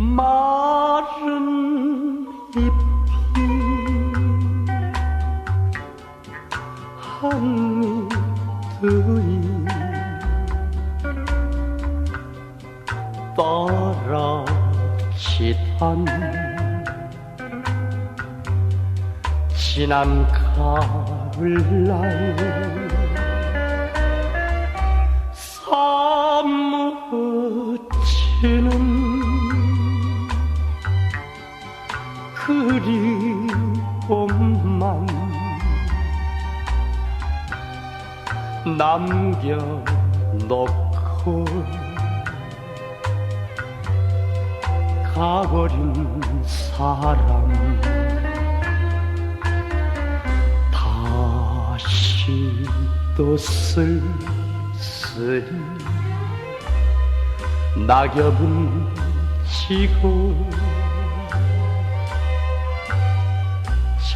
마른 잎이 한이두이 떨어지던 지난 가을날 사무치는 그리움만 남겨놓고 가버린 사람 다시 또 쓸쓸히 낙엽은 지고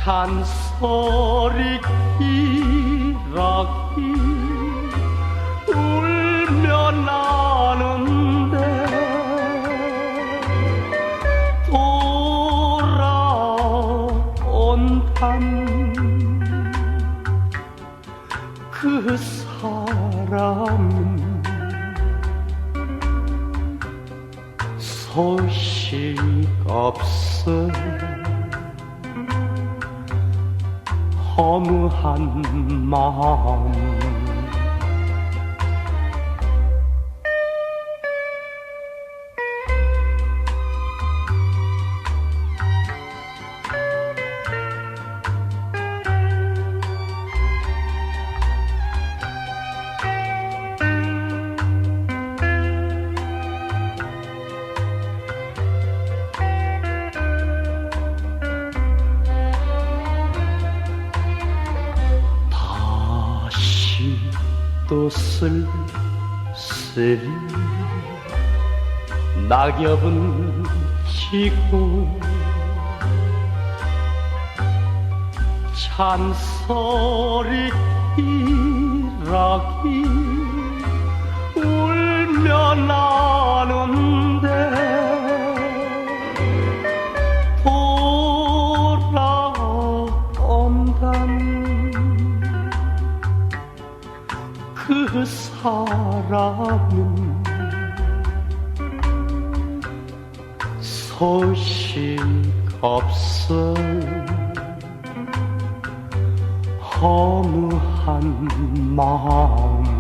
잔소리 기러기 울며 나는데 돌아온단 그 사람은 소식 없어 허무한 마음 또 쓸쓸히 낙엽은 지고 잔소리 기러기 그 사람은 소식 없어 허무한 마음